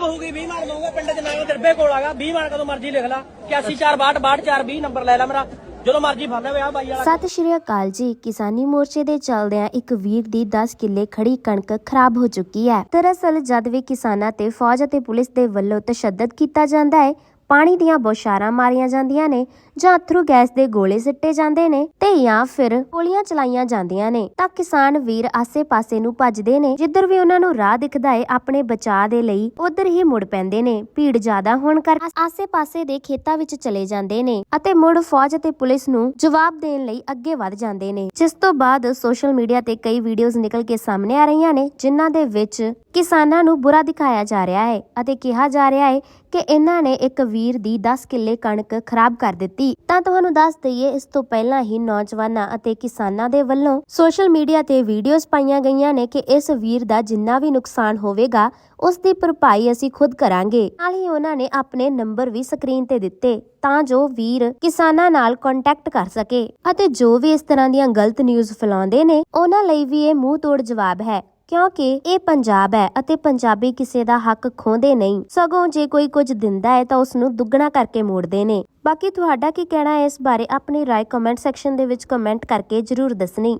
ਖਰਾਬ ਹੋ ਗਈ 20 ਮਾਰ ਦਊਂਗਾ, ਪਿੰਡ ਚ ਦਰਬੇ ਕੋਲ ਆਗਾ 20 ਮਾਰ ਕਦੋਂ ਮਰਜ਼ੀ ਲਿਖ ਲਾ। 814262 ਨੰਬਰ ਲੈ ਲੈ ਮੇਰਾ, ਜਦੋਂ ਮਰਜ਼ੀ ਫੜ ਲੈ ਆ ਬਾਈ ਵਾਲਾ। ਸਤਿ ਸ਼੍ਰੀ ਅਕਾਲ ਜੀ, ਕਿਸਾਨੀ ਮੋਰਚੇ ਦੇ ਚੱਲਦਿਆਂ ਇੱਕ ਵੀਰ ਦੀ 10 ਕਿੱਲੇ ਖੜੀ ਕਣਕ ਖਰਾਬ ਹੋ ਚੁੱਕੀ ਹੈ। ਦਰਅਸਲ ਜਦ ਵੀ ਕਿਸਾਨਾਂ ਤੇ ਫੌਜ ਅਤੇ ਪੁਲਿਸ ਦੇ ਵੱਲੋਂ ਤਸ਼ੱਦਦ ਕੀਤਾ ਜਾਂਦਾ ਹੈ, ਪਾਣੀ ਦੀਆਂ ਬੌਸ਼ਾਰਾਂ ਮਾਰੀਆਂ ਜਾਂਦੀਆਂ ਨੇ ਜਾਂ ਅਥਰੂ ਗੈਸ ਦੇ ਗੋਲੇ ਸਿੱਟੇ ਜਾਂਦੇ ਨੇ ਤੇ ਜਾਂ ਫਿਰ ਗੋਲੀਆਂ ਚਲਾਈਆਂ ਜਾਂਦੀਆਂ ਨੇ, ਤਾਂ ਕਿਸਾਨ ਵੀਰ ਆਸੇ-ਪਾਸੇ ਨੂੰ ਭੱਜਦੇ ਨੇ, ਜਿੱਧਰ ਵੀ ਉਹਨਾਂ ਨੂੰ ਰਾਹ ਦਿਖਦਾ ਏ, ਆਪਣੇ ਬਚਾਅ ਦੇ ਲਈ ਉਧਰ ਹੀ ਮੁੜ ਪੈਂਦੇ ਨੇ, ਭੀੜ ਜ਼ਿਆਦਾ ਹੋਣ ਕਰ ਆਸੇ-ਪਾਸੇ ਦੇ ਖੇਤਾਂ ਵਿੱਚ ਚਲੇ ਜਾਂਦੇ ਨੇ ਅਤੇ ਮੁੜ ਫੌਜ ਅਤੇ ਪੁਲਿਸ ਨੂੰ ਜਵਾਬ ਦੇਣ ਲਈ ਅੱਗੇ ਵੱਧ ਜਾਂਦੇ ਨੇ। ਜਿਸ ਤੋਂ ਬਾਅਦ ਸੋਸ਼ਲ ਮੀਡੀਆ ਤੇ ਕਈ ਵੀਡੀਓਜ਼ ਨਿਕਲ ਕੇ ਸਾਹਮਣੇ ਆ ਰਹੀਆਂ ਨੇ, ਜਿਨ੍ਹਾਂ ਦੇ ਵਿੱਚ ਕਿਸਾਨਾਂ ਨੂੰ ਬੁਰਾ ਦਿਖਾਇਆ ਜਾ ਰਿਹਾ ਹੈ ਅਤੇ ਕਿਹਾ ਜਾ ਰਿਹਾ ਹੈ ਕਿ ਇਹਨਾਂ ਨੇ ਇੱਕ ਵੀਰ ਦੀ 10 ਕਿੱਲੇ ਕਣਕ ਖਰਾਬ ਕਰ ਦਿੱਤੀ ਤਾਂ ਤੁਹਾਨੂੰ ਦੱਸ ਦਈਏ, ਇਸ ਤੋਂ ਪਹਿਲਾਂ ਹੀ ਨੌਜਵਾਨਾਂ ਅਤੇ ਕਿਸਾਨਾਂ ਦੇ ਵੱਲੋਂ ਸੋਸ਼ਲ ਮੀਡੀਆ ਤੇ ਵੀਡੀਓਜ਼ ਪਾਈਆਂ ਗਈਆਂ ਨੇ ਕਿ ਇਸ ਵੀਰ ਦਾ ਜਿੰਨਾ ਵੀ ਨੁਕਸਾਨ ਹੋਵੇਗਾ, ਉਸ ਦੀ ਭਰਪਾਈ ਅਸੀਂ ਖੁਦ ਕਰਾਂਗੇ। ਨਾਲ ਹੀ ਉਹਨਾਂ ਨੇ ਆਪਣੇ ਨੰਬਰ ਵੀ ਸਕਰੀਨ ਤੇ ਦਿੱਤੇ, ਤਾਂ ਜੋ ਵੀਰ ਕਿਸਾਨਾਂ ਨਾਲ ਕੰਟੈਕਟ ਕਰ ਸਕੇ। ਅਤੇ ਜੋ ਵੀ ਇਸ ਤਰ੍ਹਾਂ ਦੀਆਂ ਗਲਤ ਨਿਊਜ਼ ਫੈਲਾਉਂਦੇ ਨੇ, ਉਹਨਾਂ ਲਈ ਵੀ ਇਹ ਮੂੰਹ ਤੋੜ ਜਵਾਬ ਹੈ। ਕਿਉਂਕਿ ਇਹ ਪੰਜਾਬ ਹੈ ਅਤੇ ਪੰਜਾਬੀ ਕਿਸੇ ਦਾ ਹੱਕ ਖੋਹਦੇ ਨਹੀਂ। ਸਗੋਂ ਜੇ ਕੋਈ ਕੁਝ ਦਿੰਦਾ ਹੈ ਤਾਂ ਉਸ ਨੂੰ ਦੁੱਗਣਾ ਕਰਕੇ ਮੋੜਦੇ ਨੇ। ਬਾਕੀ ਤੁਹਾਡਾ ਕੀ ਕਹਿਣਾ ਹੈ ਇਸ ਬਾਰੇ ਆਪਣੀ ਰਾਏ ਕਮੈਂਟ ਸੈਕਸ਼ਨ ਦੇ ਵਿੱਚ ਕਮੈਂਟ ਕਰਕੇ ਜਰੂਰ ਦੱਸਣੀ।